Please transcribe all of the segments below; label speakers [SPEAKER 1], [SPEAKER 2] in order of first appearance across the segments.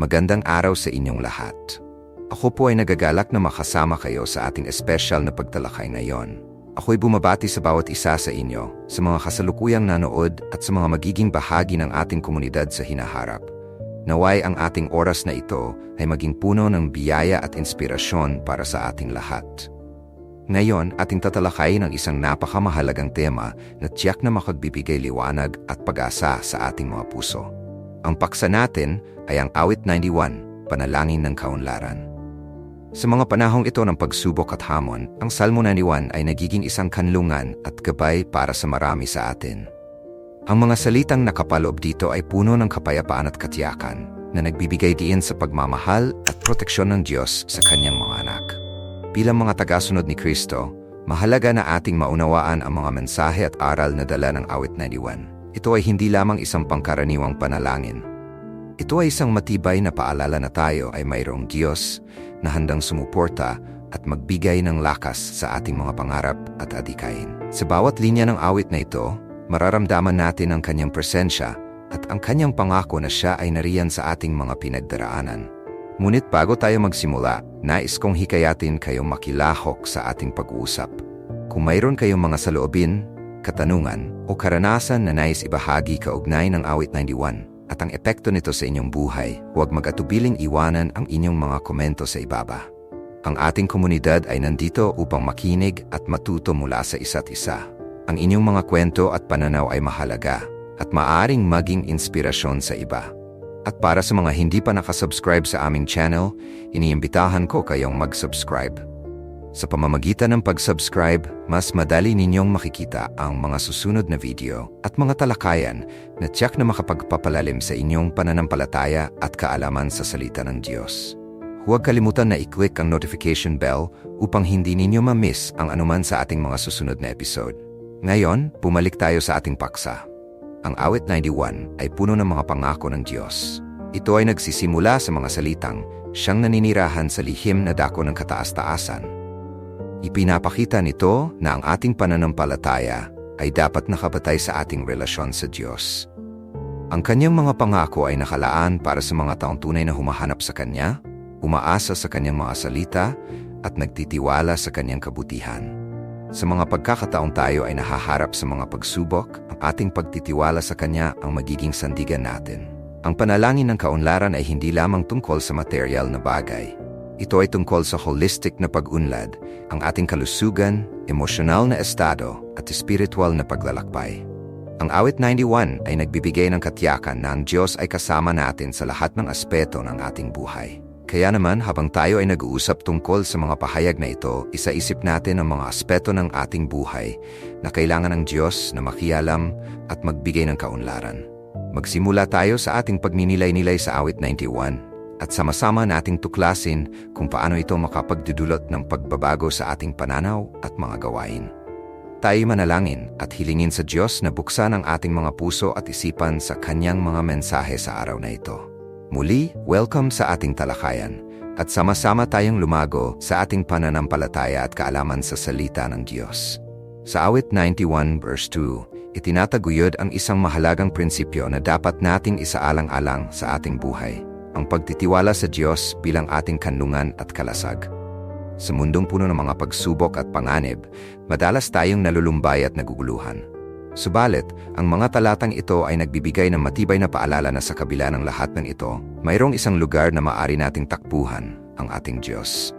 [SPEAKER 1] Magandang araw sa inyong lahat. Ako po ay nagagalak na makasama kayo sa ating espesyal na pagtalakay ngayon. Ako'y bumabati sa bawat isa sa inyo, sa mga kasalukuyang nanood at sa mga magiging bahagi ng ating komunidad sa hinaharap. Naway ang ating oras na ito ay maging puno ng biyaya at inspirasyon para sa ating lahat. Ngayon, ating tatalakay ng isang napakamahalagang tema na tiyak na makagbibigay liwanag at pag-asa sa ating mga puso. Ang paksa natin ay ang awit 91, Panalangin ng Kaunlaran. Sa mga panahong ito ng pagsubok at hamon, ang Salmo 91 ay nagiging isang kanlungan at gabay para sa marami sa atin. Ang mga salitang nakapaloob dito ay puno ng kapayapaan at katiyakan na nagbibigay diin sa pagmamahal at proteksyon ng Diyos sa kanyang mga anak. Bilang mga tagasunod ni Kristo, mahalaga na ating maunawaan ang mga mensahe at aral na dala ng awit 91. Ito ay hindi lamang isang pangkaraniwang panalangin. Ito ay isang matibay na paalala na tayo ay mayroong Diyos na handang sumuporta at magbigay ng lakas sa ating mga pangarap at adikain. Sa bawat linya ng awit na ito, mararamdaman natin ang kanyang presensya at ang kanyang pangako na siya ay nariyan sa ating mga pinagdaraanan. Ngunit bago tayo magsimula, nais kong hikayatin kayong makilahok sa ating pag-uusap. Kung mayroon kayong mga saloobin, katanungan o karanasan na nais ibahagi kaugnay ng awit 91 at ang epekto nito sa inyong buhay, huwag mag-atubiling iwanan ang inyong mga komento sa ibaba. Ang ating komunidad ay nandito upang makinig at matuto mula sa isa't isa. Ang inyong mga kwento at pananaw ay mahalaga at maaring maging inspirasyon sa iba. At para sa mga hindi pa nakasubscribe sa aming channel, iniimbitahan ko kayong mag-subscribe sa pamamagitan ng pag-subscribe, mas madali ninyong makikita ang mga susunod na video at mga talakayan na tiyak na makapagpapalalim sa inyong pananampalataya at kaalaman sa salita ng Diyos. Huwag kalimutan na i-click ang notification bell upang hindi ninyo ma-miss ang anuman sa ating mga susunod na episode. Ngayon, pumalik tayo sa ating paksa. Ang awit 91 ay puno ng mga pangako ng Diyos. Ito ay nagsisimula sa mga salitang siyang naninirahan sa lihim na dako ng kataas-taasan Ipinapakita nito na ang ating pananampalataya ay dapat nakabatay sa ating relasyon sa Diyos. Ang kanyang mga pangako ay nakalaan para sa mga taong tunay na humahanap sa Kanya, umaasa sa Kanyang mga salita, at nagtitiwala sa Kanyang kabutihan. Sa mga pagkakataong tayo ay nahaharap sa mga pagsubok, ang ating pagtitiwala sa Kanya ang magiging sandigan natin. Ang panalangin ng kaunlaran ay hindi lamang tungkol sa material na bagay, ito ay tungkol sa holistic na pag-unlad, ang ating kalusugan, emosyonal na estado at spiritual na paglalakbay. Ang awit 91 ay nagbibigay ng katiyakan na ang Diyos ay kasama natin sa lahat ng aspeto ng ating buhay. Kaya naman habang tayo ay nag-uusap tungkol sa mga pahayag na ito, isaisip natin ang mga aspeto ng ating buhay na kailangan ng Diyos na makialam at magbigay ng kaunlaran. Magsimula tayo sa ating pagninilay-nilay sa awit 91 at sama-sama nating tuklasin kung paano ito makapagdudulot ng pagbabago sa ating pananaw at mga gawain. Tayo manalangin at hilingin sa Diyos na buksan ang ating mga puso at isipan sa Kanyang mga mensahe sa araw na ito. Muli, welcome sa ating talakayan at sama-sama tayong lumago sa ating pananampalataya at kaalaman sa salita ng Diyos. Sa awit 91 verse 2, itinataguyod ang isang mahalagang prinsipyo na dapat nating isaalang-alang sa ating buhay – ang pagtitiwala sa Diyos bilang ating kanlungan at kalasag. Sa mundong puno ng mga pagsubok at panganib, madalas tayong nalulumbay at naguguluhan. Subalit, ang mga talatang ito ay nagbibigay ng matibay na paalala na sa kabila ng lahat ng ito, mayroong isang lugar na maari nating takbuhan, ang ating Diyos.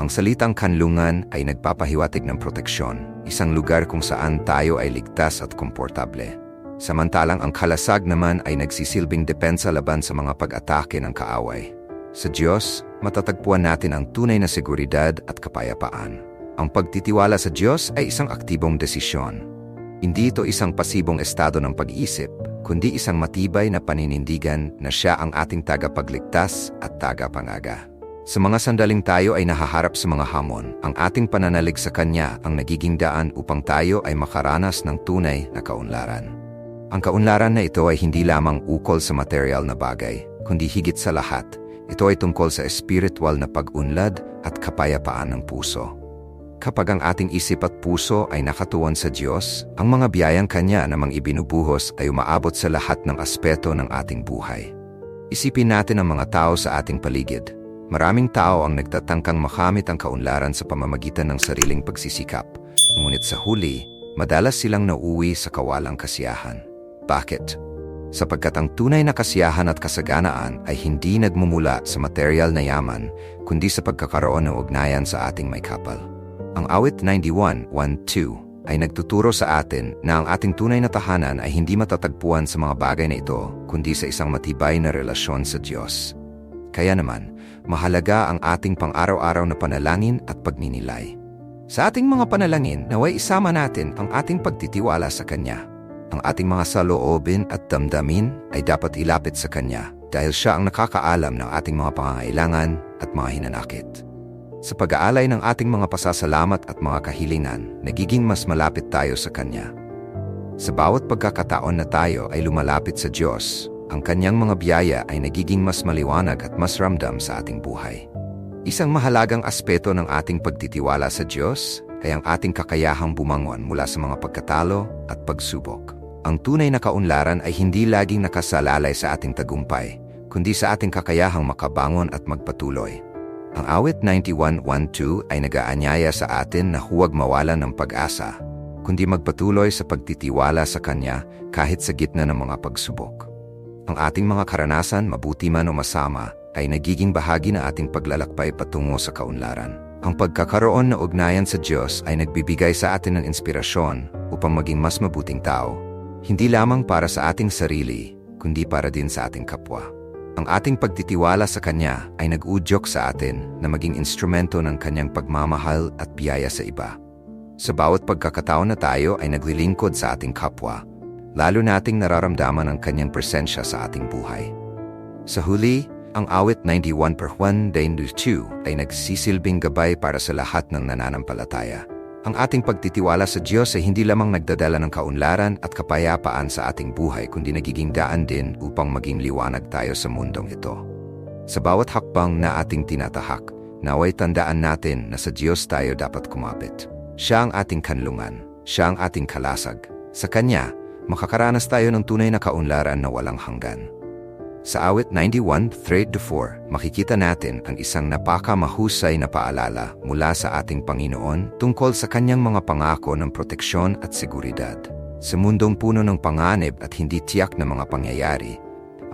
[SPEAKER 1] Ang salitang kanlungan ay nagpapahiwatig ng proteksyon, isang lugar kung saan tayo ay ligtas at komportable. Samantalang ang kalasag naman ay nagsisilbing depensa laban sa mga pag-atake ng kaaway. Sa Diyos, matatagpuan natin ang tunay na seguridad at kapayapaan. Ang pagtitiwala sa Diyos ay isang aktibong desisyon. Hindi ito isang pasibong estado ng pag-iisip, kundi isang matibay na paninindigan na siya ang ating tagapagligtas at tagapangaga. Sa mga sandaling tayo ay nahaharap sa mga hamon, ang ating pananalig sa Kanya ang nagiging daan upang tayo ay makaranas ng tunay na kaunlaran. Ang kaunlaran na ito ay hindi lamang ukol sa material na bagay, kundi higit sa lahat, ito ay tungkol sa espiritual na pag-unlad at kapayapaan ng puso. Kapag ang ating isip at puso ay nakatuon sa Diyos, ang mga biyayang Kanya namang ibinubuhos ay umaabot sa lahat ng aspeto ng ating buhay. Isipin natin ang mga tao sa ating paligid. Maraming tao ang nagtatangkang makamit ang kaunlaran sa pamamagitan ng sariling pagsisikap. Ngunit sa huli, madalas silang nauwi sa kawalang kasiyahan. Bakit? Sapagkat ang tunay na kasiyahan at kasaganaan ay hindi nagmumula sa material na yaman, kundi sa pagkakaroon ng ugnayan sa ating may kapal. Ang awit 91, 1-2 ay nagtuturo sa atin na ang ating tunay na tahanan ay hindi matatagpuan sa mga bagay na ito, kundi sa isang matibay na relasyon sa Diyos. Kaya naman, mahalaga ang ating pang-araw-araw na panalangin at pagninilay. Sa ating mga panalangin, naway isama natin ang ating pagtitiwala sa Kanya. Ang ating mga saloobin at damdamin ay dapat ilapit sa Kanya dahil Siya ang nakakaalam ng ating mga pangangailangan at mga hinanakit. Sa pag-aalay ng ating mga pasasalamat at mga kahilingan, nagiging mas malapit tayo sa Kanya. Sa bawat pagkakataon na tayo ay lumalapit sa Diyos, ang Kanyang mga biyaya ay nagiging mas maliwanag at mas ramdam sa ating buhay. Isang mahalagang aspeto ng ating pagtitiwala sa Diyos ay ang ating kakayahang bumangon mula sa mga pagkatalo at pagsubok. Ang tunay na kaunlaran ay hindi laging nakasalalay sa ating tagumpay, kundi sa ating kakayahang makabangon at magpatuloy. Ang awit 91.12 ay nagaanyaya sa atin na huwag mawalan ng pag-asa, kundi magpatuloy sa pagtitiwala sa Kanya kahit sa gitna ng mga pagsubok. Ang ating mga karanasan, mabuti man o masama, ay nagiging bahagi na ating paglalakbay patungo sa kaunlaran. Ang pagkakaroon na ugnayan sa Diyos ay nagbibigay sa atin ng inspirasyon upang maging mas mabuting tao, hindi lamang para sa ating sarili, kundi para din sa ating kapwa. Ang ating pagtitiwala sa Kanya ay nag-udyok sa atin na maging instrumento ng Kanyang pagmamahal at biyaya sa iba. Sa bawat pagkakataon na tayo ay naglilingkod sa ating kapwa, lalo nating nararamdaman ang Kanyang presensya sa ating buhay. Sa huli, ang awit 91 per Juan de 2 ay nagsisilbing gabay para sa lahat ng nananampalataya. Ang ating pagtitiwala sa Diyos ay hindi lamang nagdadala ng kaunlaran at kapayapaan sa ating buhay kundi nagiging daan din upang maging liwanag tayo sa mundong ito. Sa bawat hakbang na ating tinatahak, naway tandaan natin na sa Diyos tayo dapat kumapit. Siya ang ating kanlungan, siya ang ating kalasag. Sa Kanya, makakaranas tayo ng tunay na kaunlaran na walang hanggan. Sa awit 91, 3-4, makikita natin ang isang napakamahusay na paalala mula sa ating Panginoon tungkol sa kanyang mga pangako ng proteksyon at seguridad. Sa mundong puno ng panganib at hindi tiyak na mga pangyayari,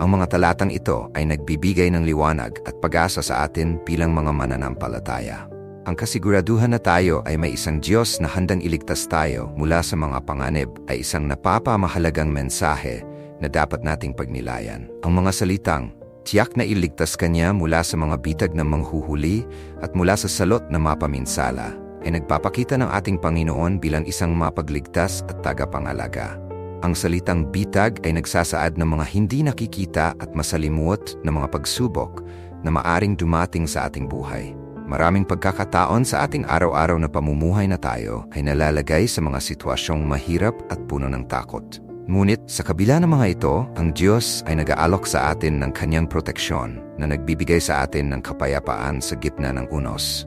[SPEAKER 1] ang mga talatang ito ay nagbibigay ng liwanag at pag-asa sa atin bilang mga mananampalataya. Ang kasiguraduhan na tayo ay may isang Diyos na handang iligtas tayo mula sa mga panganib ay isang napapamahalagang mensahe na dapat nating pagnilayan. Ang mga salitang, tiyak na iligtas kanya mula sa mga bitag ng manghuhuli at mula sa salot na mapaminsala, ay nagpapakita ng ating Panginoon bilang isang mapagligtas at tagapangalaga. Ang salitang bitag ay nagsasaad ng mga hindi nakikita at masalimuot na mga pagsubok na maaring dumating sa ating buhay. Maraming pagkakataon sa ating araw-araw na pamumuhay na tayo ay nalalagay sa mga sitwasyong mahirap at puno ng takot. Ngunit sa kabila ng mga ito, ang Diyos ay nag-aalok sa atin ng kanyang proteksyon na nagbibigay sa atin ng kapayapaan sa gitna ng unos.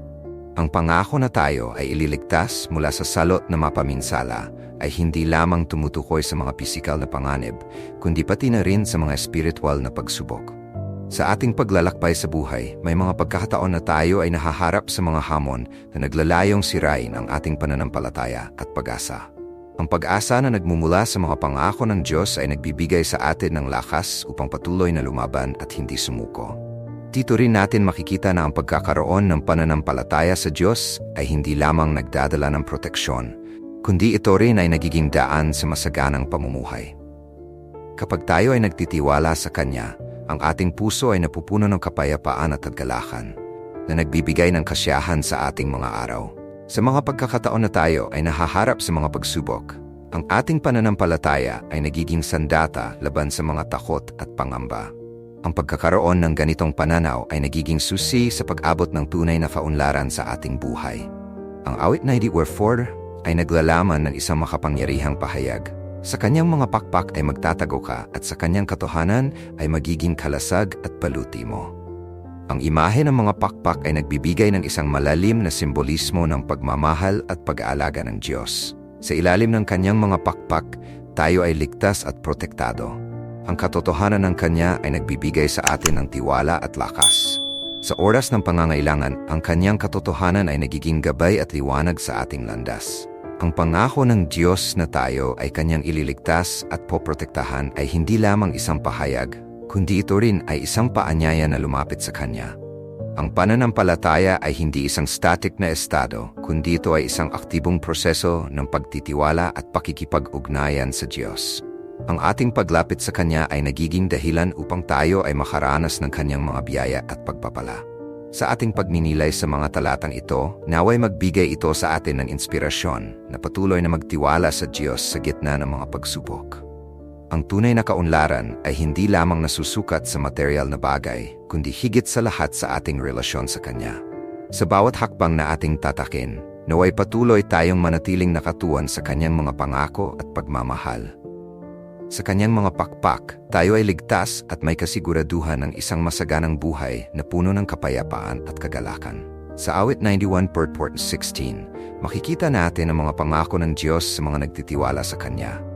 [SPEAKER 1] Ang pangako na tayo ay ililigtas mula sa salot na mapaminsala ay hindi lamang tumutukoy sa mga pisikal na panganib, kundi pati na rin sa mga spiritual na pagsubok. Sa ating paglalakbay sa buhay, may mga pagkakataon na tayo ay nahaharap sa mga hamon na naglalayong sirain ang ating pananampalataya at pag-asa. Ang pag-asa na nagmumula sa mga pangako ng Diyos ay nagbibigay sa atin ng lakas upang patuloy na lumaban at hindi sumuko. Dito rin natin makikita na ang pagkakaroon ng pananampalataya sa Diyos ay hindi lamang nagdadala ng proteksyon, kundi ito rin ay nagiging daan sa masaganang pamumuhay. Kapag tayo ay nagtitiwala sa Kanya, ang ating puso ay napupuno ng kapayapaan at kagalakan na nagbibigay ng kasiyahan sa ating mga araw. Sa mga pagkakataon na tayo ay nahaharap sa mga pagsubok, ang ating pananampalataya ay nagiging sandata laban sa mga takot at pangamba. Ang pagkakaroon ng ganitong pananaw ay nagiging susi sa pag-abot ng tunay na kaunlaran sa ating buhay. Ang awit 90 ay naglalaman ng isang makapangyarihang pahayag. Sa kanyang mga pakpak ay magtatago ka at sa kanyang katohanan ay magiging kalasag at paluti mo. Ang imahe ng mga pakpak ay nagbibigay ng isang malalim na simbolismo ng pagmamahal at pag-aalaga ng Diyos. Sa ilalim ng kanyang mga pakpak, tayo ay ligtas at protektado. ang katotohanan ng Kanya ay nagbibigay sa atin ng tiwala at lakas. Sa oras ng pangangailangan, ang Kanyang katotohanan ay nagiging gabay at liwanag sa ating landas. Ang pangako ng Diyos na tayo ay Kanyang ililigtas at poprotektahan ay hindi lamang isang pahayag, kundi ito rin ay isang paanyaya na lumapit sa Kanya. Ang pananampalataya ay hindi isang static na estado, kundi ito ay isang aktibong proseso ng pagtitiwala at pakikipag-ugnayan sa Diyos. Ang ating paglapit sa Kanya ay nagiging dahilan upang tayo ay makaranas ng Kanyang mga biyaya at pagpapala. Sa ating pagninilay sa mga talatang ito, naway magbigay ito sa atin ng inspirasyon na patuloy na magtiwala sa Diyos sa gitna ng mga pagsubok. Ang tunay na kaunlaran ay hindi lamang nasusukat sa material na bagay, kundi higit sa lahat sa ating relasyon sa Kanya. Sa bawat hakbang na ating tatakin, naway patuloy tayong manatiling nakatuan sa Kanyang mga pangako at pagmamahal sa kanyang mga pakpak, tayo ay ligtas at may kasiguraduhan ng isang masaganang buhay na puno ng kapayapaan at kagalakan. Sa awit 91 purport 16, makikita natin ang mga pangako ng Diyos sa mga nagtitiwala sa Kanya.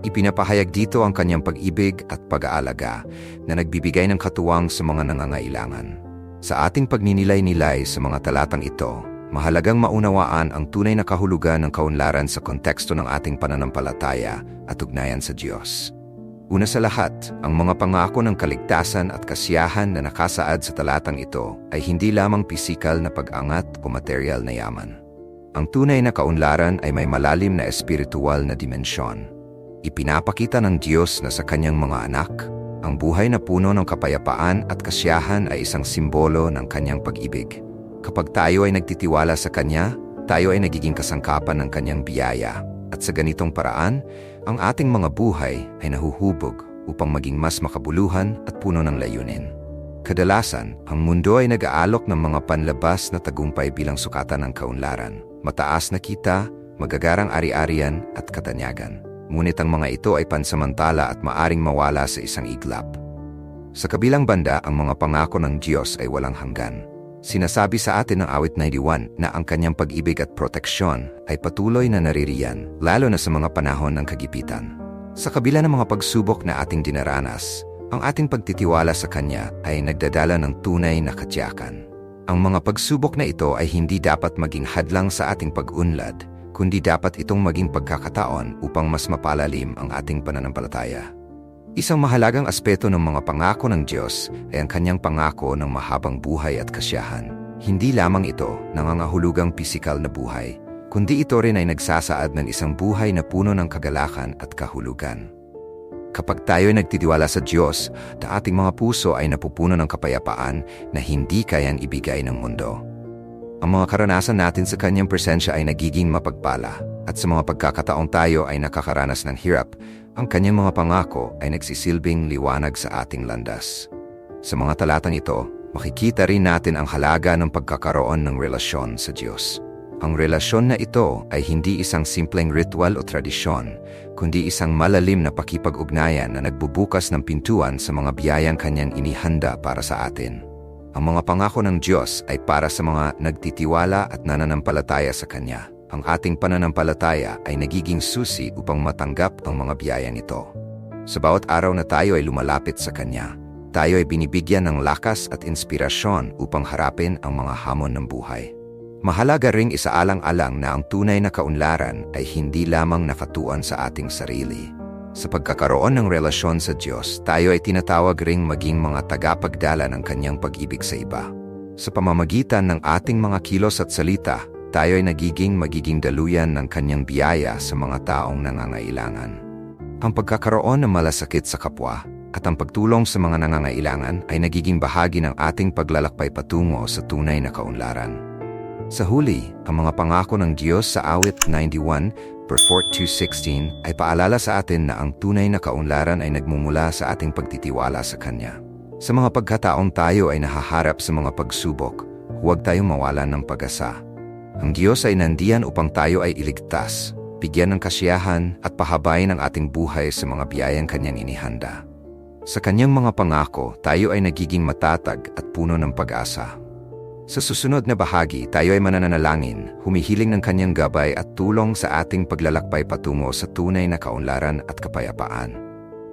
[SPEAKER 1] Ipinapahayag dito ang kanyang pag-ibig at pag-aalaga na nagbibigay ng katuwang sa mga nangangailangan. Sa ating pagninilay-nilay sa mga talatang ito, Mahalagang maunawaan ang tunay na kahulugan ng kaunlaran sa konteksto ng ating pananampalataya at ugnayan sa Diyos. Una sa lahat, ang mga pangako ng kaligtasan at kasiyahan na nakasaad sa talatang ito ay hindi lamang pisikal na pag-angat o material na yaman. Ang tunay na kaunlaran ay may malalim na espiritual na dimensyon. Ipinapakita ng Diyos na sa kanyang mga anak, ang buhay na puno ng kapayapaan at kasiyahan ay isang simbolo ng kanyang pag-ibig. Kapag tayo ay nagtitiwala sa Kanya, tayo ay nagiging kasangkapan ng Kanyang biyaya. At sa ganitong paraan, ang ating mga buhay ay nahuhubog upang maging mas makabuluhan at puno ng layunin. Kadalasan, ang mundo ay nag-aalok ng mga panlabas na tagumpay bilang sukatan ng kaunlaran. Mataas na kita, magagarang ari-arian at katanyagan. Ngunit ang mga ito ay pansamantala at maaring mawala sa isang iglap. Sa kabilang banda, ang mga pangako ng Diyos ay walang hanggan. Sinasabi sa atin ng awit 91 na ang kanyang pag-ibig at proteksyon ay patuloy na naririyan, lalo na sa mga panahon ng kagipitan. Sa kabila ng mga pagsubok na ating dinaranas, ang ating pagtitiwala sa Kanya ay nagdadala ng tunay na katiyakan. Ang mga pagsubok na ito ay hindi dapat maging hadlang sa ating pag-unlad, kundi dapat itong maging pagkakataon upang mas mapalalim ang ating pananampalataya. Isang mahalagang aspeto ng mga pangako ng Diyos ay ang kanyang pangako ng mahabang buhay at kasiyahan. Hindi lamang ito nangangahulugang pisikal na buhay, kundi ito rin ay nagsasaad ng isang buhay na puno ng kagalakan at kahulugan. Kapag tayo ay nagtitiwala sa Diyos, na ating mga puso ay napupuno ng kapayapaan na hindi kayang ibigay ng mundo. Ang mga karanasan natin sa kanyang presensya ay nagiging mapagpala at sa mga pagkakataong tayo ay nakakaranas ng hirap, ang kanyang mga pangako ay nagsisilbing liwanag sa ating landas. Sa mga talatang ito, makikita rin natin ang halaga ng pagkakaroon ng relasyon sa Diyos. Ang relasyon na ito ay hindi isang simpleng ritual o tradisyon, kundi isang malalim na pakipag-ugnayan na nagbubukas ng pintuan sa mga biyayang kanyang inihanda para sa atin. Ang mga pangako ng Diyos ay para sa mga nagtitiwala at nananampalataya sa Kanya ang ating pananampalataya ay nagiging susi upang matanggap ang mga biyaya nito. Sa bawat araw na tayo ay lumalapit sa Kanya, tayo ay binibigyan ng lakas at inspirasyon upang harapin ang mga hamon ng buhay. Mahalaga ring isaalang-alang na ang tunay na kaunlaran ay hindi lamang nakatuan sa ating sarili. Sa pagkakaroon ng relasyon sa Diyos, tayo ay tinatawag ring maging mga tagapagdala ng Kanyang pag-ibig sa iba. Sa pamamagitan ng ating mga kilos at salita, tayo ay nagiging magiging daluyan ng kanyang biyaya sa mga taong nangangailangan. Ang pagkakaroon ng malasakit sa kapwa at ang pagtulong sa mga nangangailangan ay nagiging bahagi ng ating paglalakbay patungo sa tunay na kaunlaran. Sa huli, ang mga pangako ng Diyos sa awit 91 per 4216 ay paalala sa atin na ang tunay na kaunlaran ay nagmumula sa ating pagtitiwala sa Kanya. Sa mga pagkataong tayo ay nahaharap sa mga pagsubok, huwag tayong mawalan ng pag-asa ang Diyos ay nandiyan upang tayo ay iligtas, bigyan ng kasiyahan at pahabain ang ating buhay sa mga biyayang kanyang inihanda. Sa kanyang mga pangako, tayo ay nagiging matatag at puno ng pag-asa. Sa susunod na bahagi, tayo ay mananalangin, humihiling ng kanyang gabay at tulong sa ating paglalakbay patungo sa tunay na kaunlaran at kapayapaan.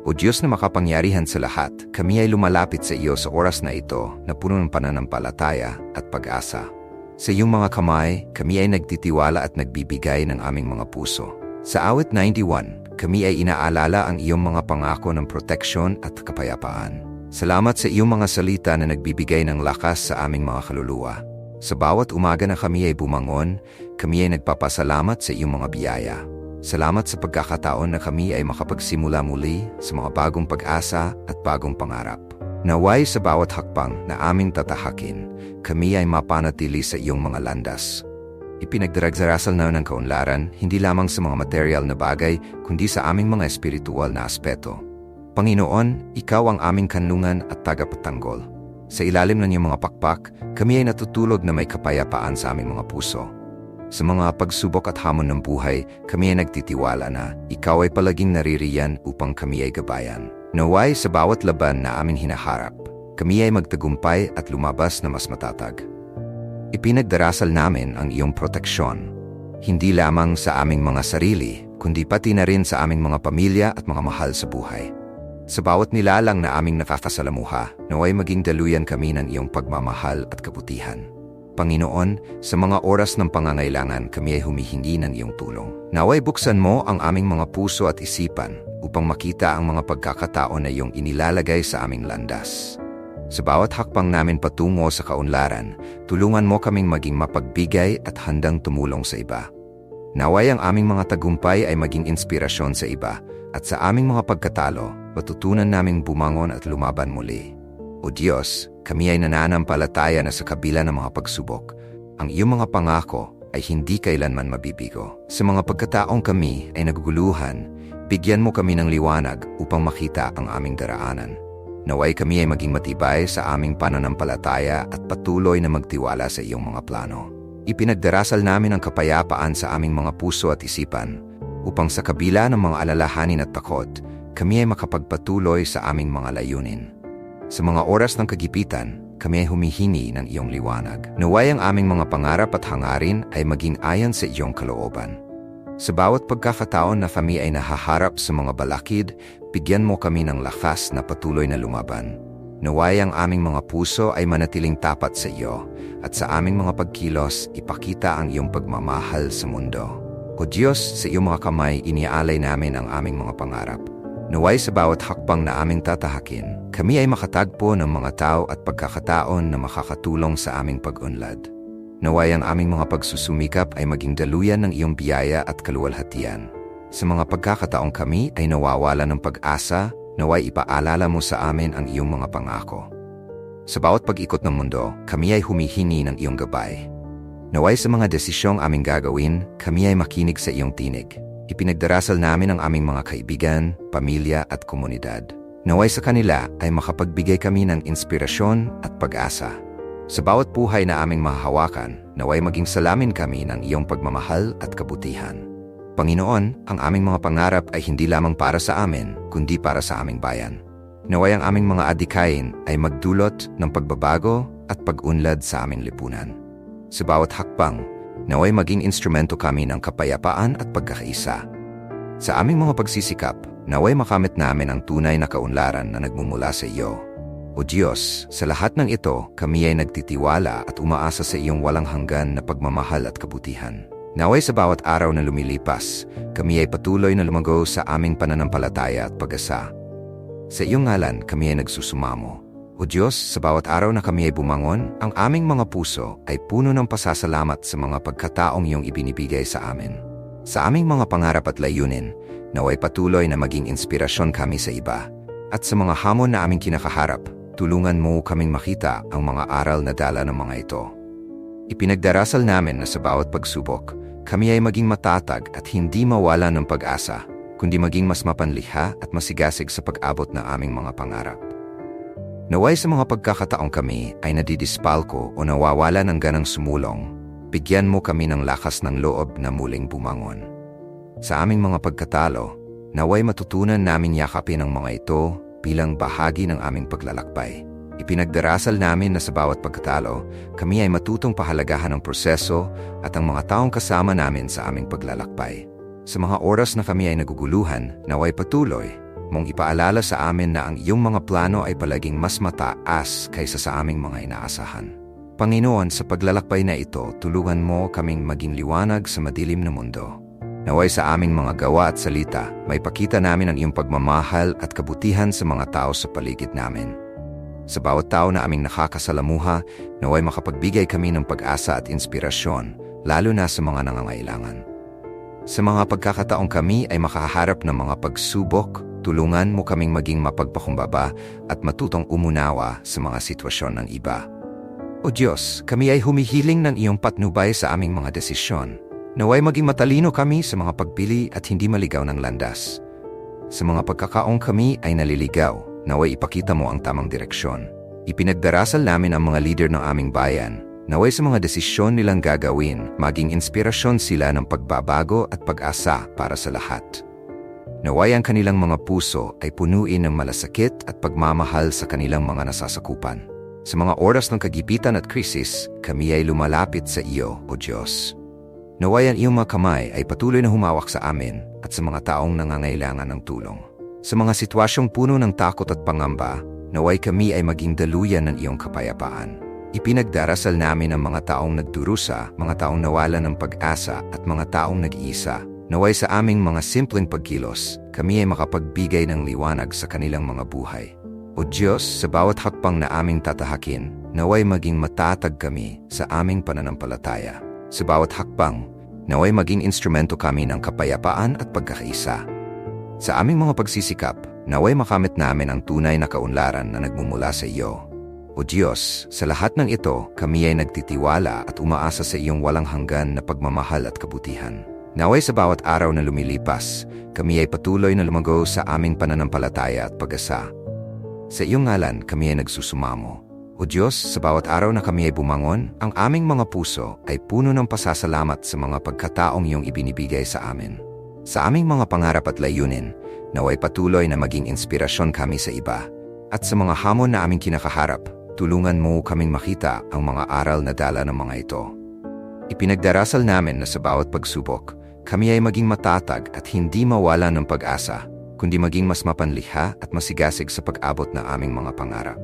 [SPEAKER 1] O Diyos na makapangyarihan sa lahat, kami ay lumalapit sa iyo sa oras na ito na puno ng pananampalataya at pag-asa. Sa iyong mga kamay, kami ay nagtitiwala at nagbibigay ng aming mga puso. Sa awit 91, kami ay inaalala ang iyong mga pangako ng proteksyon at kapayapaan. Salamat sa iyong mga salita na nagbibigay ng lakas sa aming mga kaluluwa. Sa bawat umaga na kami ay bumangon, kami ay nagpapasalamat sa iyong mga biyaya. Salamat sa pagkakataon na kami ay makapagsimula muli sa mga bagong pag-asa at bagong pangarap. Naway sa bawat hakbang na aming tatahakin, kami ay mapanatili sa iyong mga landas. Ipinagdaragdarasal na ng kaunlaran hindi lamang sa mga material na bagay kundi sa aming mga espiritual na aspeto. Panginoon, Ikaw ang aming kanlungan at tagapatanggol. Sa ilalim ng iyong mga pakpak, kami ay natutulog na may kapayapaan sa aming mga puso. Sa mga pagsubok at hamon ng buhay, kami ay nagtitiwala na ikaw ay palaging naririyan upang kami ay gabayan. Naway sa bawat laban na aming hinaharap, kami ay magtagumpay at lumabas na mas matatag. Ipinagdarasal namin ang iyong proteksyon, hindi lamang sa aming mga sarili, kundi pati na rin sa aming mga pamilya at mga mahal sa buhay. Sa bawat nilalang na aming nakakasalamuha, naway maging daluyan kami ng iyong pagmamahal at kabutihan. Panginoon, sa mga oras ng pangangailangan kami ay humihingi ng iyong tulong. Naway buksan mo ang aming mga puso at isipan upang makita ang mga pagkakataon na iyong inilalagay sa aming landas. Sa bawat hakbang namin patungo sa kaunlaran, tulungan mo kaming maging mapagbigay at handang tumulong sa iba. Naway ang aming mga tagumpay ay maging inspirasyon sa iba at sa aming mga pagkatalo, matutunan naming bumangon at lumaban muli. O Diyos, kami ay nananampalataya na sa kabila ng mga pagsubok, ang iyong mga pangako ay hindi kailanman mabibigo. Sa mga pagkataong kami ay naguguluhan, bigyan mo kami ng liwanag upang makita ang aming daraanan. Naway kami ay maging matibay sa aming pananampalataya at patuloy na magtiwala sa iyong mga plano. Ipinagdarasal namin ang kapayapaan sa aming mga puso at isipan upang sa kabila ng mga alalahanin at takot, kami ay makapagpatuloy sa aming mga layunin. Sa mga oras ng kagipitan, kami ay humihingi ng iyong liwanag. Naway ang aming mga pangarap at hangarin ay maging ayon sa iyong kalooban. Sa bawat pagkakataon na kami ay nahaharap sa mga balakid, bigyan mo kami ng lakas na patuloy na lumaban. Naway ang aming mga puso ay manatiling tapat sa iyo at sa aming mga pagkilos ipakita ang iyong pagmamahal sa mundo. O Diyos, sa iyong mga kamay iniaalay namin ang aming mga pangarap. Naway sa bawat hakbang na aming tatahakin, kami ay makatagpo ng mga tao at pagkakataon na makakatulong sa aming pag-unlad. Naway ang aming mga pagsusumikap ay maging daluyan ng iyong biyaya at kaluwalhatian. Sa mga pagkakataong kami ay nawawala ng pag-asa, naway ipaalala mo sa amin ang iyong mga pangako. Sa bawat pag-ikot ng mundo, kami ay humihingi ng iyong gabay. Naway sa mga desisyong aming gagawin, kami ay makinig sa iyong tinig. Ipinagdarasal namin ang aming mga kaibigan, pamilya at komunidad. Naway sa kanila ay makapagbigay kami ng inspirasyon at pag-asa. Sa bawat buhay na aming mahahawakan, naway maging salamin kami ng iyong pagmamahal at kabutihan. Panginoon, ang aming mga pangarap ay hindi lamang para sa amin, kundi para sa aming bayan. Naway ang aming mga adikain ay magdulot ng pagbabago at pag-unlad sa aming lipunan. Sa bawat hakbang, naway maging instrumento kami ng kapayapaan at pagkakaisa. Sa aming mga pagsisikap, naway makamit namin ang tunay na kaunlaran na nagmumula sa iyo. O Diyos, sa lahat ng ito, kami ay nagtitiwala at umaasa sa iyong walang hanggan na pagmamahal at kabutihan. Naway sa bawat araw na lumilipas, kami ay patuloy na lumago sa aming pananampalataya at pag-asa. Sa iyong ngalan, kami ay nagsusumamo o Diyos, sa bawat araw na kami ay bumangon, ang aming mga puso ay puno ng pasasalamat sa mga pagkataong iyong ibinibigay sa amin. Sa aming mga pangarap at layunin, naway patuloy na maging inspirasyon kami sa iba. At sa mga hamon na aming kinakaharap, tulungan mo kaming makita ang mga aral na dala ng mga ito. Ipinagdarasal namin na sa bawat pagsubok, kami ay maging matatag at hindi mawala ng pag-asa, kundi maging mas mapanliha at masigasig sa pag-abot ng aming mga pangarap. Naway sa mga pagkakataong kami ay nadidispalko o nawawala ng ganang sumulong, bigyan mo kami ng lakas ng loob na muling bumangon. Sa aming mga pagkatalo, naway matutunan namin yakapin ang mga ito bilang bahagi ng aming paglalakbay. Ipinagdarasal namin na sa bawat pagkatalo, kami ay matutong pahalagahan ng proseso at ang mga taong kasama namin sa aming paglalakbay. Sa mga oras na kami ay naguguluhan, naway patuloy mong ipaalala sa amin na ang iyong mga plano ay palaging mas mataas kaysa sa aming mga inaasahan. Panginoon, sa paglalakbay na ito, tulungan mo kaming maging liwanag sa madilim na mundo. Naway sa aming mga gawa at salita, may pakita namin ang iyong pagmamahal at kabutihan sa mga tao sa paligid namin. Sa bawat tao na aming nakakasalamuha, naway makapagbigay kami ng pag-asa at inspirasyon, lalo na sa mga nangangailangan. Sa mga pagkakataong kami ay makaharap ng mga pagsubok, tulungan mo kaming maging mapagpakumbaba at matutong umunawa sa mga sitwasyon ng iba. O Diyos, kami ay humihiling ng iyong patnubay sa aming mga desisyon. Naway maging matalino kami sa mga pagpili at hindi maligaw ng landas. Sa mga pagkakaong kami ay naliligaw, naway ipakita mo ang tamang direksyon. Ipinagdarasal namin ang mga leader ng aming bayan, naway sa mga desisyon nilang gagawin, maging inspirasyon sila ng pagbabago at pag-asa para sa lahat. Naway ang kanilang mga puso ay punuin ng malasakit at pagmamahal sa kanilang mga nasasakupan. Sa mga oras ng kagipitan at krisis, kami ay lumalapit sa iyo, O Diyos. Naway ang iyong mga kamay ay patuloy na humawak sa amin at sa mga taong nangangailangan ng tulong. Sa mga sitwasyong puno ng takot at pangamba, naway kami ay maging daluyan ng iyong kapayapaan. Ipinagdarasal namin ang mga taong nagdurusa, mga taong nawalan ng pag-asa at mga taong nag-iisa. Naway sa aming mga simpleng pagkilos, kami ay makapagbigay ng liwanag sa kanilang mga buhay. O Diyos, sa bawat hakbang na aming tatahakin, naway maging matatag kami sa aming pananampalataya. Sa bawat hakbang, naway maging instrumento kami ng kapayapaan at pagkakaisa. Sa aming mga pagsisikap, naway makamit namin ang tunay na kaunlaran na nagmumula sa iyo. O Diyos, sa lahat ng ito, kami ay nagtitiwala at umaasa sa iyong walang hanggan na pagmamahal at kabutihan. Naway sa bawat araw na lumilipas, kami ay patuloy na lumago sa aming pananampalataya at pag-asa sa iyong ngalan kami ay nagsusumamo. O Diyos, sa bawat araw na kami ay bumangon, ang aming mga puso ay puno ng pasasalamat sa mga pagkataong iyong ibinibigay sa amin. Sa aming mga pangarap at layunin, naway patuloy na maging inspirasyon kami sa iba. At sa mga hamon na aming kinakaharap, tulungan mo kaming makita ang mga aral na dala ng mga ito. Ipinagdarasal namin na sa bawat pagsubok, kami ay maging matatag at hindi mawala ng pag-asa kundi maging mas mapanliha at masigasig sa pag-abot ng aming mga pangarap.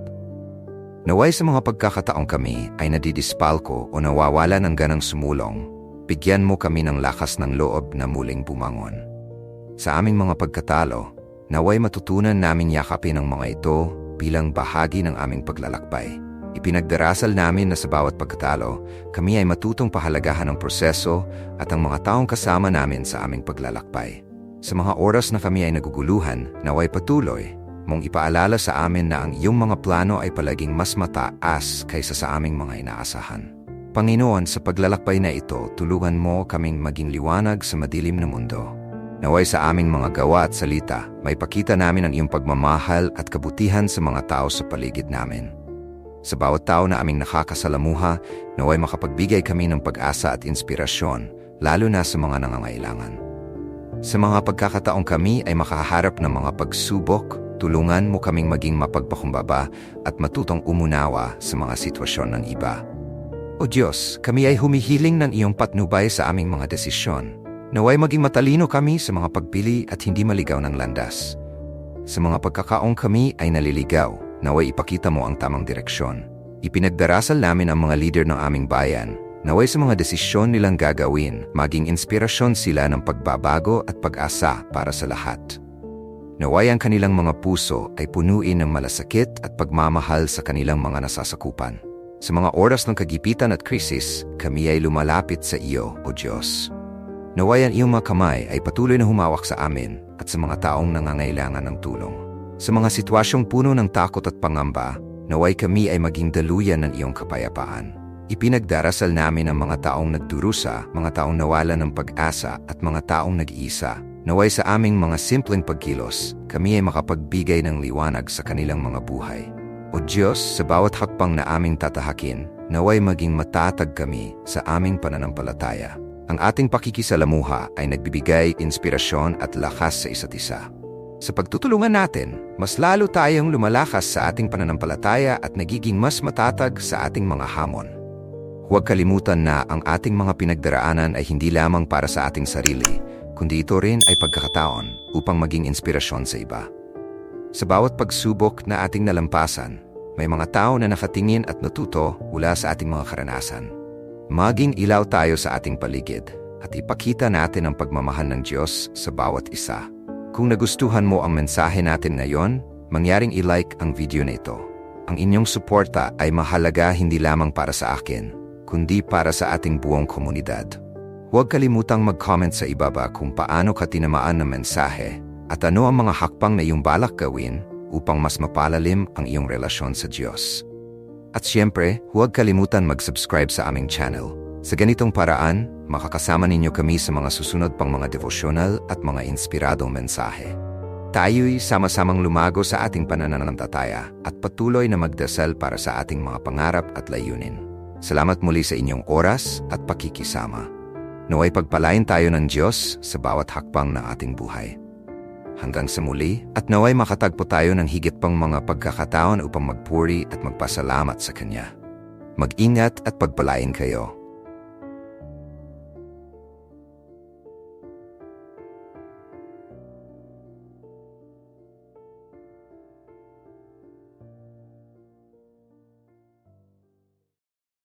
[SPEAKER 1] Naway sa mga pagkakataong kami ay nadidispalko o nawawala ng ganang sumulong, bigyan mo kami ng lakas ng loob na muling bumangon. Sa aming mga pagkatalo, naway matutunan namin yakapin ang mga ito bilang bahagi ng aming paglalakbay. Ipinagdarasal namin na sa bawat pagkatalo, kami ay matutong pahalagahan ng proseso at ang mga taong kasama namin sa aming paglalakbay. Sa mga oras na kami ay naguguluhan, naway patuloy, mong ipaalala sa amin na ang iyong mga plano ay palaging mas mataas kaysa sa aming mga inaasahan. Panginoon, sa paglalakbay na ito, tulungan mo kaming maging liwanag sa madilim na mundo. Naway sa aming mga gawa at salita, may pakita namin ang iyong pagmamahal at kabutihan sa mga tao sa paligid namin. Sa bawat tao na aming nakakasalamuha, naway makapagbigay kami ng pag-asa at inspirasyon, lalo na sa mga nangangailangan. Sa mga pagkakataong kami ay makaharap ng mga pagsubok, tulungan mo kaming maging mapagpakumbaba at matutong umunawa sa mga sitwasyon ng iba. O Diyos, kami ay humihiling ng iyong patnubay sa aming mga desisyon. Naway maging matalino kami sa mga pagpili at hindi maligaw ng landas. Sa mga pagkakaong kami ay naliligaw, naway ipakita mo ang tamang direksyon. Ipinagdarasal namin ang mga leader ng aming bayan Naway sa mga desisyon nilang gagawin, maging inspirasyon sila ng pagbabago at pag-asa para sa lahat. Naway ang kanilang mga puso ay punuin ng malasakit at pagmamahal sa kanilang mga nasasakupan. Sa mga oras ng kagipitan at krisis, kami ay lumalapit sa iyo, O Diyos. Naway ang iyong mga kamay ay patuloy na humawak sa amin at sa mga taong nangangailangan ng tulong. Sa mga sitwasyong puno ng takot at pangamba, naway kami ay maging daluyan ng iyong kapayapaan. Ipinagdarasal namin ang mga taong nagdurusa, mga taong nawalan ng pag-asa at mga taong nag-iisa. Naway sa aming mga simpleng pagkilos, kami ay makapagbigay ng liwanag sa kanilang mga buhay. O Diyos, sa bawat hakbang na aming tatahakin, naway maging matatag kami sa aming pananampalataya. Ang ating pakikisalamuha ay nagbibigay inspirasyon at lakas sa isa't isa. Sa pagtutulungan natin, mas lalo tayong lumalakas sa ating pananampalataya at nagiging mas matatag sa ating mga hamon. Huwag kalimutan na ang ating mga pinagdaraanan ay hindi lamang para sa ating sarili, kundi ito rin ay pagkakataon upang maging inspirasyon sa iba. Sa bawat pagsubok na ating nalampasan, may mga tao na nakatingin at natuto mula sa ating mga karanasan. Maging ilaw tayo sa ating paligid at ipakita natin ang pagmamahal ng Diyos sa bawat isa. Kung nagustuhan mo ang mensahe natin ngayon, mangyaring i-like ang video na ito. Ang inyong suporta ay mahalaga hindi lamang para sa akin, kundi para sa ating buong komunidad. Huwag kalimutang mag-comment sa ibaba kung paano ka tinamaan ng mensahe at ano ang mga hakbang na iyong balak gawin upang mas mapalalim ang iyong relasyon sa Diyos. At siyempre, huwag kalimutan mag-subscribe sa aming channel. Sa ganitong paraan, makakasama ninyo kami sa mga susunod pang mga devotional at mga inspiradong mensahe. Tayo'y sama-samang lumago sa ating panananampalataya at patuloy na magdasal para sa ating mga pangarap at layunin. Salamat muli sa inyong oras at pakikisama. Naway pagpalain tayo ng Diyos sa bawat hakbang ng ating buhay. Hanggang sa muli at naway makatagpo tayo ng higit pang mga pagkakataon upang magpuri at magpasalamat sa Kanya. Mag-ingat at pagpalain kayo.